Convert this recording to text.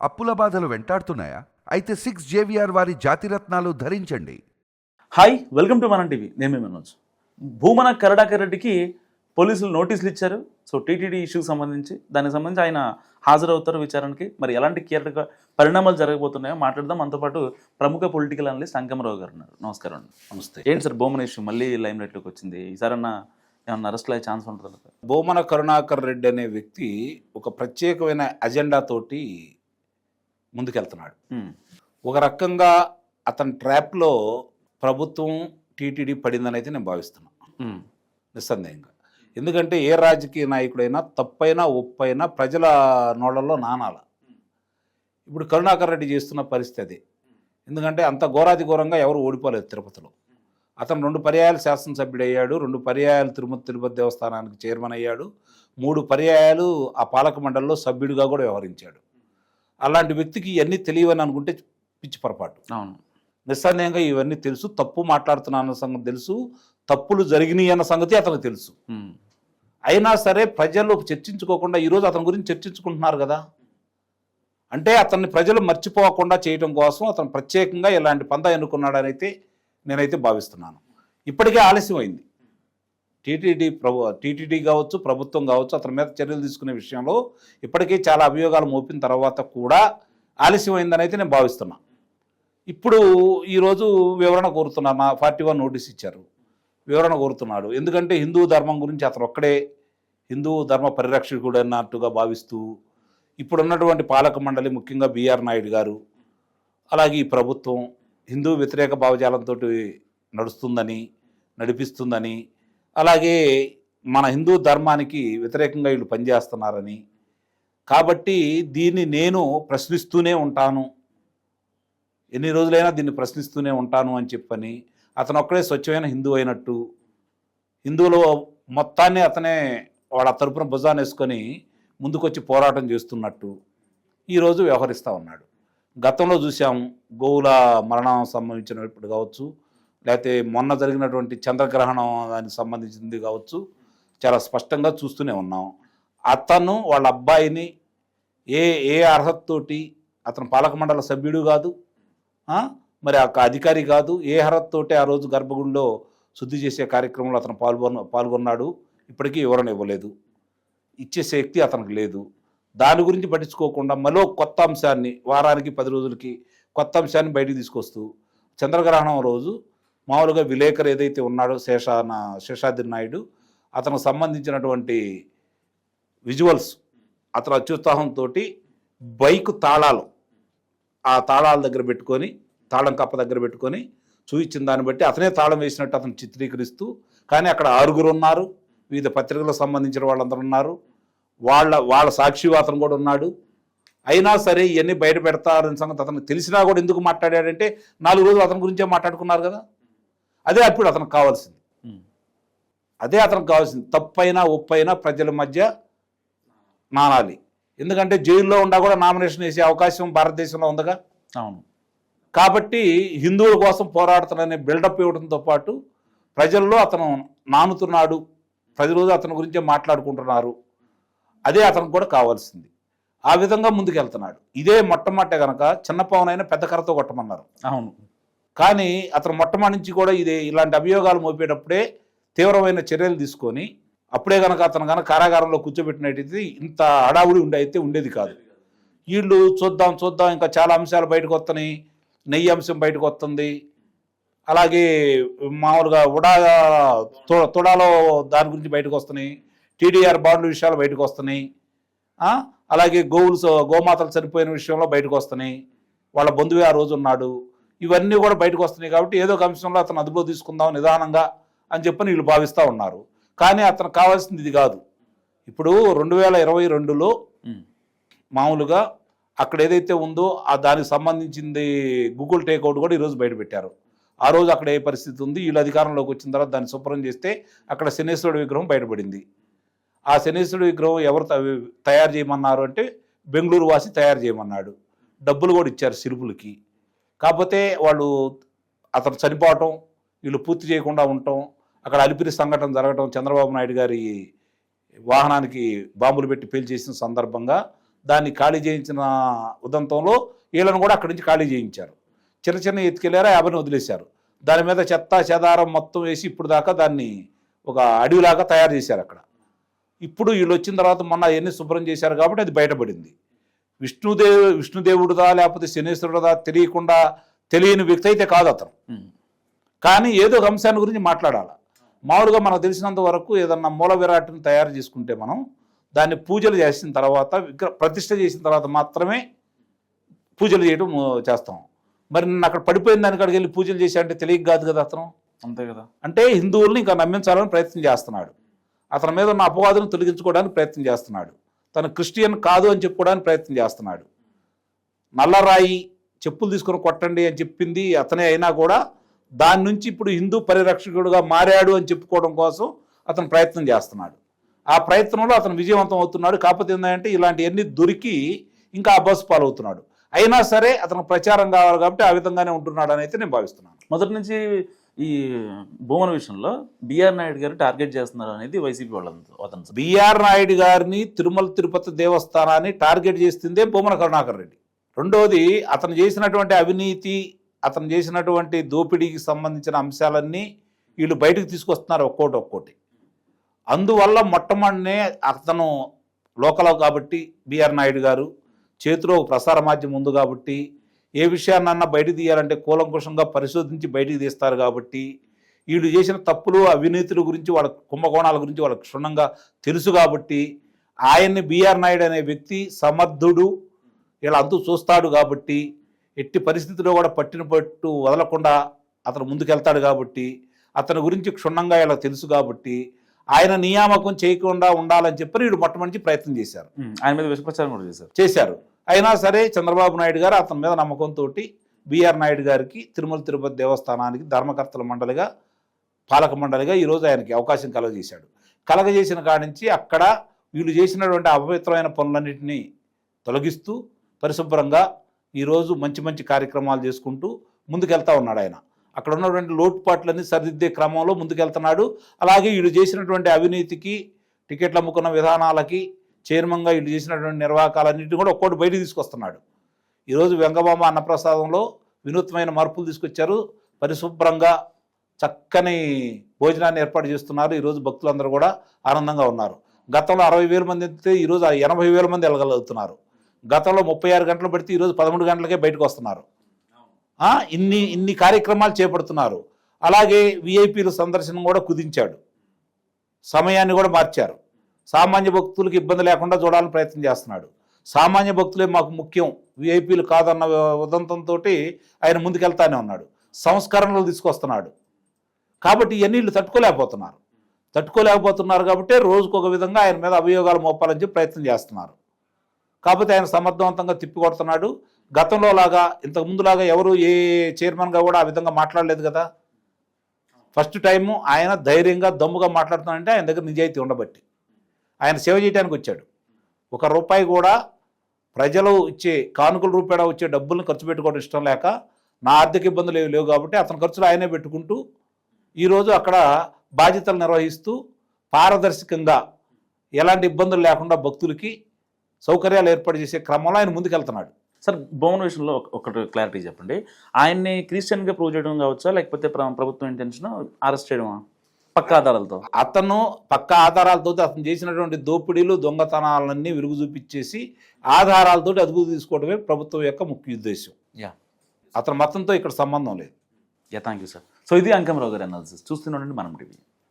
అప్పుల బాధలు వెంటాడుతున్నాయా? అయితే సిక్స్ జేవిఆర్ వారి జాతిరత్నాలు ధరించండి. Hi welcome to Manam TV నేను మీ మనోజ్. భూమన కరడాకర్ రెడ్డికి పోలీసులు నోటీసులు ఇచ్చారు. సో టీటీడీ ఇష్యూకి సంబంధించి దానికి సంబంధించి ఆయన హాజరవుతారు విచారణకి. మరి ఎలాంటి కీలక పరిణామాలు జరగబోతున్నాయో మాట్లాడదాం. మనతో పాటు ప్రముఖ పొలిటికల్ అనలిస్ట్ సంకమరావు గారు ఉన్నారు. నమస్కారం అండి. నమస్తే. ఏంటి సార్ భూమన ఇష్యూ? మళ్ళీ లైమ్ లైట్లోకి వచ్చింది. ఈసారన్నా ఏమన్నా అరెస్ట్ అయ్యే ఛాన్స్ ఉంటుందా? బోమన కరుణాకర్ రెడ్డి అనే వ్యక్తి ఒక ప్రత్యేకమైన అజెండా తోటి ముందుకెళ్తున్నాడు. ఒక రకంగా అతని ట్రాప్లో ప్రభుత్వం టీటీడీ పడిందని అయితే నేను భావిస్తున్నాను నిస్సందేహంగా. ఎందుకంటే ఏ రాజకీయ నాయకుడైనా తప్పైనా ఒప్పైనా ప్రజల నోళ్ళల్లో నానాల. ఇప్పుడు కరుణాకర్ రెడ్డి చేస్తున్న పరిస్థితి అదే. ఎందుకంటే అంత ఘోరాది ఘోరంగా ఎవరు ఓడిపోలేదు తిరుపతిలో. అతను రెండు పర్యాయాలు శాసనసభ్యుడయ్యాడు రెండు పర్యాయాలు తిరుమల తిరుపతి దేవస్థానానికి చైర్మన్ అయ్యాడు మూడు పర్యాయాలు ఆ పాలక మండలిలో సభ్యుడిగా కూడా వ్యవహరించాడు. అలాంటి వ్యక్తికి ఇవన్నీ తెలియవని అనుకుంటే పిచ్చి పొరపాటు. అవును. నిస్సందేహంగా ఇవన్నీ తెలుసు తప్పు మాట్లాడుతున్నాను అన్న సంగతి తెలుసు తప్పులు జరిగినాయి అన్న సంగతి అతనికి తెలుసు. అయినా సరే ప్రజలు చర్చించుకోకుండా ఈరోజు అతని గురించి చర్చించుకుంటున్నారు కదా. అంటే అతన్ని ప్రజలు మర్చిపోకుండా చేయడం కోసం అతను ప్రత్యేకంగా ఇలాంటి పంద ఎన్నుకున్నాడని అయితే నేనైతే భావిస్తున్నాను. ఇప్పటికే ఆలస్యం అయింది టీటీడీ ప్రభు టీటీడీ కావచ్చు ప్రభుత్వం కావచ్చు అతని మీద చర్యలు తీసుకునే విషయంలో ఇప్పటికే చాలా అభియోగాలు మోపిన తర్వాత కూడా ఆలస్యం అయితే నేను భావిస్తున్నా. ఇప్పుడు ఈరోజు వివరణ కోరుతున్నాను. నా ఫార్టీ వన్ నోటీస్ ఇచ్చారు. వివరణ కోరుతున్నాడు. ఎందుకంటే హిందూ ధర్మం గురించి అతను ఒక్కడే హిందూ ధర్మ పరిరక్షకుడు అన్నట్టుగా భావిస్తూ ఇప్పుడున్నటువంటి పాలక మండలి ముఖ్యంగా బీఆర్ నాయుడు గారు అలాగే ఈ ప్రభుత్వం హిందూ వ్యతిరేక భావజాలంతో నడుస్తుందని నడిపిస్తుందని అలాగే మన హిందూ ధర్మానికి వ్యతిరేకంగా వీళ్ళు పనిచేస్తున్నారని. కాబట్టి దీన్ని నేను ప్రశ్నిస్తూనే ఉంటాను. ఎన్ని రోజులైనా దీన్ని ప్రశ్నిస్తూనే ఉంటాను అని చెప్పని అతను ఒక్కడే స్వచ్ఛమైన హిందూ అయినట్టు హిందువులు మొత్తాన్ని అతనే వాళ్ళ తరపున భుజాన్ని వేసుకొని ముందుకొచ్చి పోరాటం చేస్తున్నట్టు ఈరోజు వ్యవహరిస్తూ ఉన్నాడు. గతంలో చూసాం గోవుల మరణం సంబంధించినప్పుడు కావచ్చు లేకపోతే మొన్న జరిగినటువంటి చంద్రగ్రహణం దానికి సంబంధించింది కావచ్చు. చాలా స్పష్టంగా చూస్తూనే ఉన్నాం. అతను వాళ్ళ అబ్బాయిని ఏ ఏ అర్హతతోటి అతను పాలక మండల సభ్యుడు కాదు మరి ఒక అధికారి కాదు ఏ అర్హతతోటి ఆ రోజు గర్భగుడిలో శుద్ధి చేసే కార్యక్రమంలో అతను పాల్గొన్న పాల్గొన్నాడు ఇప్పటికీ వివరణ ఇవ్వలేదు. ఇచ్చే శక్తి అతనికి లేదు. దాని గురించి పట్టించుకోకుండా మరో కొత్త అంశాన్ని వారానికి పది రోజులకి కొత్త అంశాన్ని బయటికి తీసుకొస్తూ చంద్రగ్రహణం రోజు మామూలుగా విలేకరు ఏదైతే ఉన్నాడో శేషాన శేషాద్రి నాయుడు అతను సంబంధించినటువంటి విజువల్స్ అతను అత్యుత్సాహంతో బైక్ తాళాలు ఆ తాళాల దగ్గర పెట్టుకొని తాళం కప్ప దగ్గర పెట్టుకొని చూపించిన దాన్ని బట్టి అతనే తాళం వేసినట్టు అతను చిత్రీకరిస్తూ కానీ అక్కడ ఆరుగురు ఉన్నారు వివిధ పత్రికలకు సంబంధించిన వాళ్ళందరూ ఉన్నారు వాళ్ళ వాళ్ళ సాక్షివాతను కూడా ఉన్నాడు. అయినా సరే ఇవన్నీ బయట పెడతారని సంగతి అతనికి తెలిసినా కూడా ఎందుకు మాట్లాడాడంటే నాలుగు రోజులు అతని గురించే మాట్లాడుకున్నారు కదా. అదే అప్పుడు అతనికి కావాల్సింది. అదే అతనికి కావాల్సింది. తప్పైనా ఒప్పైనా ప్రజల మధ్య నానాలి ఎందుకంటే జైల్లో ఉండా కూడా నామినేషన్ వేసే అవకాశం భారతదేశంలో ఉందిగా. అవును. కాబట్టి హిందువుల కోసం పోరాడుతాననే బిల్డప్ ఇవ్వడంతో పాటు ప్రజల్లో అతను నానుతున్నాడు. ప్రతిరోజు అతని గురించే మాట్లాడుకుంటున్నారు. అదే అతనికి కూడా కావాల్సింది. ఆ విధంగా ముందుకెళ్తున్నాడు. ఇదే మొట్టమొదట గనక చిన్న పవనైనా పెద్ద కర్రతో కొట్టమన్నారు. అవును. కానీ అతను మొట్టమొదటి నుంచి కూడా ఇదే ఇలాంటి అభియోగాలు మోపేటప్పుడే తీవ్రమైన చర్యలు తీసుకొని అప్పుడే కనుక అతను కనుక కారాగారంలో కూర్చోబెట్టినట్టయితే ఇంత హడావుడి ఉండే అయితే ఉండేది కాదు. వీళ్ళు చూద్దాం చూద్దాం ఇంకా చాలా అంశాలు బయటకు వస్తున్నాయి. నెయ్యి అంశం బయటకు వస్తుంది. అలాగే మామూలుగా ఉడా తుడాలో దాని గురించి బయటకు వస్తున్నాయి. టీడీఆర్ బాండ్ల విషయాలు బయటకు వస్తున్నాయి. అలాగే గోవులు గోమాతలు చనిపోయిన విషయంలో బయటకు వస్తున్నాయి. వాళ్ళ బంధువే ఆ రోజు ఉన్నాడు. ఇవన్నీ కూడా బయటకు వస్తున్నాయి కాబట్టి ఏదో ఒక అంశంలో అతను అదుపులో తీసుకుందాం నిదానంగా అని చెప్పని వీళ్ళు భావిస్తూ ఉన్నారు. కానీ అతను కావాల్సింది ఇది కాదు. ఇప్పుడు రెండు వేల ఇరవై రెండులో మామూలుగా అక్కడ ఏదైతే ఉందో ఆ దానికి సంబంధించింది గూగుల్ టేక్అవుట్ కూడా ఈరోజు బయట పెట్టారు. ఆ రోజు అక్కడ ఏ పరిస్థితి ఉంది? వీళ్ళు అధికారంలోకి వచ్చిన తర్వాత దాన్ని శుభ్రం చేస్తే అక్కడ శనేశ్వరుడు విగ్రహం బయటపడింది. ఆ శనేశ్వరుడు విగ్రహం ఎవరు తయారు చేయమన్నారు అంటే బెంగళూరు వాసి తయారు చేయమన్నాడు. డబ్బులు కూడా ఇచ్చారు శిల్పులకి. కాకపోతే వాళ్ళు అతను చనిపోవటం వీళ్ళు పూర్తి చేయకుండా ఉండటం అక్కడ అలిపిరి సంఘటన జరగటం చంద్రబాబు నాయుడు గారి వాహనానికి బాంబులు పెట్టి పేల్చేసిన సందర్భంగా దాన్ని ఖాళీ చేయించిన ఉదంతంలో వీళ్ళను కూడా అక్కడి నుంచి ఖాళీ చేయించారు. చిన్న చిన్న ఎత్తుకెళ్ళారా యాభైని వదిలేశారు. దాని మీద చెత్త చెదారం మొత్తం వేసి ఇప్పుడు దాకా దాన్ని ఒక అడవిలాగా తయారు చేశారు అక్కడ. ఇప్పుడు వీళ్ళు వచ్చిన తర్వాత మొన్న అవన్నీ శుభ్రం చేశారు కాబట్టి అది బయటపడింది. విష్ణుదేవు విష్ణుదేవుడుదా లేకపోతే శనేశ్వరుడుదా తెలియకుండా తెలియని వ్యక్తి అయితే కాదు అతను. కానీ ఏదో ఒక అంశాన్ని గురించి మాట్లాడాలి. మామూలుగా మనకు తెలిసినంత వరకు ఏదన్నా మూల విరాట్ని తయారు చేసుకుంటే మనం దాన్ని పూజలు చేసిన తర్వాత ప్రతిష్ట చేసిన తర్వాత మాత్రమే పూజలు చేయడం చేస్తాం. మరి నిన్న అక్కడ పడిపోయిన దానికి అక్కడికి వెళ్ళి పూజలు చేశాడంటే తెలియక కాదు కదా అతను? అంతే కదా. అంటే హిందువుల్ని ఇంకా నమ్మించాలని ప్రయత్నం చేస్తున్నాడు. అతని మీద ఉన్న అపవాదులను తొలగించుకోవడానికి ప్రయత్నం చేస్తున్నాడు. తను క్రిస్టియన్ కాదు అని చెప్పుకోవడానికి ప్రయత్నం చేస్తున్నాడు. నల్లరాయి చెప్పులు తీసుకొని కొట్టండి అని చెప్పింది అతనే అయినా కూడా దాని నుంచి ఇప్పుడు హిందూ పరిరక్షకుడుగా మారాడు అని చెప్పుకోవడం కోసం అతను ప్రయత్నం చేస్తున్నాడు. ఆ ప్రయత్నంలో అతను విజయవంతం అవుతున్నాడు. కాకపోతే ఏంటంటే ఇలాంటివన్నీ దొరికి ఇంకా అబ్బస్ పాలవుతున్నాడు. అయినా సరే అతను ప్రచారం కావాలి కాబట్టి ఆ విధంగానే ఉంటున్నాడు అని అయితే నేను భావిస్తున్నాను. మొదటి నుంచి ఈ భూమన విషయంలో బిఆర్ నాయుడు గారు టార్గెట్ చేస్తున్నారు అనేది వైసీపీ వాళ్ళంతా అతను బిఆర్ నాయుడు గారిని తిరుమల తిరుపతి దేవస్థానాన్ని టార్గెట్ చేస్తుందే భూమన కరుణాకర్ రెడ్డి. రెండోది అతను చేసినటువంటి అవినీతి అతను చేసినటువంటి దోపిడీకి సంబంధించిన అంశాలన్నీ వీళ్ళు బయటకు తీసుకొస్తున్నారు ఒక్కోటి ఒక్కోటి. అందువల్ల మొట్టమొదటినే అతను లోకల్ కాబట్టి బిఆర్ నాయుడు గారు చేతిలో ఒక ప్రసార మాధ్యమం ఉంది కాబట్టి ఏ విషయాన్నన్నా బయటకు తీయాలంటే కూలంకుషంగా పరిశోధించి బయటికి తీస్తారు కాబట్టి వీళ్ళు చేసిన తప్పులు అవినీతుల గురించి వాళ్ళ కుంభకోణాల గురించి వాళ్ళకి క్షుణ్ణంగా తెలుసు కాబట్టి ఆయన్ని బిఆర్ నాయుడు అనే వ్యక్తి సమర్థుడు ఇలా అంతూ చూస్తాడు కాబట్టి ఎట్టి పరిస్థితిలో కూడా పట్టిన పట్టు వదలకుండా అతను ముందుకెళ్తాడు కాబట్టి అతని గురించి క్షుణ్ణంగా ఇలా తెలుసు కాబట్టి ఆయన నియామకం చేయకుండా ఉండాలని చెప్పి వీళ్ళు మొట్టమొదటి ప్రయత్నం చేశారు. ఆయన మీద విషప్రచారం కూడా చేశారు చేశారు అయినా సరే చంద్రబాబు నాయుడు గారు అతని మీద నమ్మకంతో బిఆర్ నాయుడు గారికి తిరుమల తిరుపతి దేవస్థానానికి ధర్మకర్తల మండలిగా పాలక మండలిగా ఈరోజు ఆయనకి అవకాశం కలగజేశాడు. కలగజేసిన కాడించి నుంచి అక్కడ వీళ్ళు చేసినటువంటి అపవిత్రమైన పనులన్నింటినీ తొలగిస్తూ పరిశుభ్రంగా ఈరోజు మంచి మంచి కార్యక్రమాలు చేసుకుంటూ ముందుకెళ్తా ఉన్నాడు ఆయన. అక్కడ ఉన్నటువంటి లోటుపాట్లన్నీ సరిదిద్దే క్రమంలో ముందుకెళ్తున్నాడు. అలాగే వీళ్ళు చేసినటువంటి అవినీతికి టికెట్లు అమ్ముకున్న విధానాలకి చైర్మన్గా వీళ్ళు చేసినటువంటి నిర్వాహకాలన్నింటినీ కూడా ఒక్కోటి బయటకు తీసుకొస్తున్నాడు. ఈరోజు వెంగబామ అన్నప్రసాదంలో వినూత్నమైన మార్పులు తీసుకొచ్చారు. పరిశుభ్రంగా చక్కని భోజనాన్ని ఏర్పాటు చేస్తున్నారు. ఈరోజు భక్తులందరూ కూడా ఆనందంగా ఉన్నారు. గతంలో అరవై వేల మంది అయితే ఈరోజు ఎనభై వేల మంది వెళ్ళగలుగుతున్నారు. గతంలో ముప్పై ఆరు గంటలు పెడితే ఈరోజు పదమూడు గంటలకే బయటకు వస్తున్నారు. ఇన్ని ఇన్ని కార్యక్రమాలు చేపడుతున్నారు. అలాగే విఐపీల సందర్శనం కూడా కుదించాడు. సమయాన్ని కూడా మార్చారు. సామాన్య భక్తులకు ఇబ్బంది లేకుండా చూడాలని ప్రయత్నం చేస్తున్నాడు. సామాన్య భక్తులే మాకు ముఖ్యం. విఐపీలు కాదన్న ఉదంతంతో ఆయన ముందుకెళ్తానే ఉన్నాడు. సంస్కరణలు తీసుకొస్తున్నాడు. కాబట్టి ఇవన్నీ వీళ్ళు తట్టుకోలేకపోతున్నారు. తట్టుకోలేకపోతున్నారు కాబట్టి రోజుకు ఒక విధంగా ఆయన మీద అభియోగాలు మోపాలని చెప్పి ప్రయత్నం చేస్తున్నారు. కాకపోతే ఆయన సమర్థవంతంగా తిప్పికొడుతున్నాడు. గతంలో లాగా ఇంతకు ముందులాగా ఎవరు ఏ చైర్మన్గా కూడా ఆ విధంగా మాట్లాడలేదు కదా. ఫస్ట్ టైము ఆయన ధైర్యంగా దమ్ముగా మాట్లాడుతున్నాడంటే ఆయన దగ్గర నిజాయితీ ఉండబట్టి. ఆయన సేవ చేయడానికి వచ్చాడు. ఒక రూపాయి కూడా ప్రజలు ఇచ్చే కానుకల రూపాయల వచ్చే డబ్బులను ఖర్చు పెట్టుకోవడం ఇష్టం లేక నా ఆర్థిక ఇబ్బందులు ఏవి లేవు కాబట్టి అతని ఖర్చులు ఆయనే పెట్టుకుంటూ ఈరోజు అక్కడ బాధ్యతలు నిర్వహిస్తూ పారదర్శకంగా ఎలాంటి ఇబ్బందులు లేకుండా భక్తులకి సౌకర్యాలు ఏర్పాటు చేసే క్రమంలో ఆయన ముందుకెళ్తున్నాడు. సార్ భవన్ విషయంలో ఒకటి క్లారిటీ చెప్పండి. ఆయన్ని క్రిస్టియన్గా ప్రూవ్ చేయడం కావచ్చా? లేకపోతే ప్రభుత్వం ఇంటెన్షన్ అరెస్ట్ చేయడమా? పక్క ఆధారాలతో. అతను పక్క ఆధారాలతో అతను చేసినటువంటి దోపిడీలు దొంగతనాలన్నీ వెలుగు చూపించేసి ఆధారాలతో అదుపు తీసుకోవడమే ప్రభుత్వం యొక్క ముఖ్య ఉద్దేశం యా. అతని మతంతో ఇక్కడ సంబంధం లేదు. Yeah thank you sir. So ఇది అంకమరావు గారి అనాలిసిస్. చూస్తూనే ఉండండి మనం టీవీ.